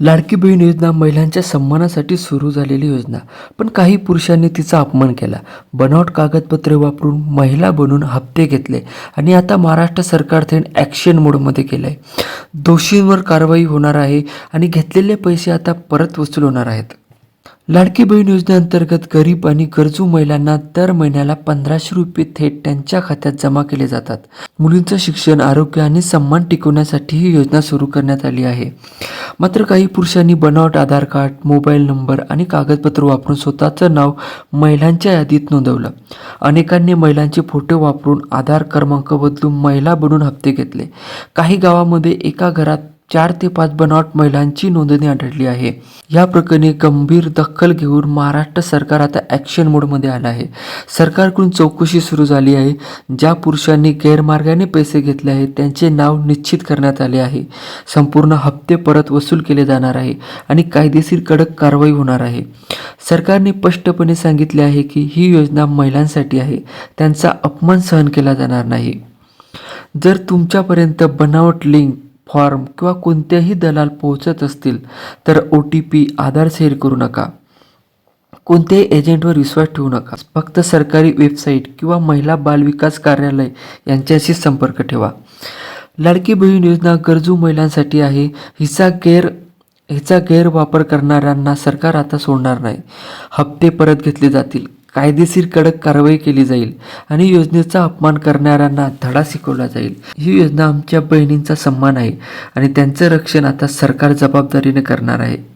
लाडकी बहीण योजना महिलांच्या सन्मानासाठी सुरू झालेली योजना. पण काही पुरुषांनी तिचा अपमान केला. बनावट कागदपत्रे वापरून महिला बनून हप्ते घेतले आणि आता महाराष्ट्र सरकार थेट ॲक्शन मोडमध्ये केलं आहे दोषींवर कारवाई होणार आहे आणि घेतलेले पैसे आता परत वसूल होणार आहेत. लाडकी बहीण योजनेअंतर्गत गरीब आणि गरजू महिलांना दर महिन्याला पंधराशे रुपये थेट त्यांच्या खात्यात जमा केले जातात. मुलींचं शिक्षण आरोग्य आणि सन्मान टिकवण्यासाठी ही योजना सुरू करण्यात आली आहे. मात्र काही पुरुषांनी बनावट आधार कार्ड मोबाईल नंबर आणि कागदपत्र वापरून स्वतःचं नाव महिलांच्या यादीत नोंदवलं. अनेकांनी महिलांचे फोटो वापरून आधार क्रमांक बदलून महिला बनून हप्ते घेतले. काही गावामध्ये एका घरात चार ते पाच बनावट महिलांची नोंदणी आढळली आहे. या प्रकरणी गंभीर दखल घेऊन महाराष्ट्र सरकार आता ॲक्शन मोडमध्ये आलं आहे. सरकारकडून चौकशी सुरू झाली आहे. ज्या पुरुषांनी गैरमार्गाने पैसे घेतले आहेत त्यांचे नाव निश्चित करण्यात आले आहे. संपूर्ण हप्ते परत वसूल केले जाणार आहे आणि कायदेशीर कडक कारवाई होणार आहे. सरकारने स्पष्टपणे सांगितले आहे की ही योजना महिलांसाठी आहे. त्यांचा अपमान सहन केला जाणार नाही. जर तुमच्यापर्यंत बनावट लिंक फॉर्म किंवा कोणत्याही दलाल पोहोचत असतील तर O T P Aadhaar share करू नका. कोणत्याही एजंटवर विश्वास ठेवू नका. फक्त सरकारी वेबसाईट किंवा महिला बालविकास कार्यालय यांच्याशी संपर्क ठेवा. लाडकी बहीण योजना गरजू महिलांसाठी आहे. हिचा गैर हिचा गैरवापर करणाऱ्यांना सरकार आता सोडणार नाही. हप्ते परत घेतले जातील. कायदेशीर कडक कारवाई केली जाईल आणि योजनेचा अपमान करणाऱ्यांना धडा शिकवला जाईल. ही योजना आमच्या बहिणींचा सन्मान आहे आणि त्यांचं रक्षण आता सरकार जबाबदारीने करणार आहे.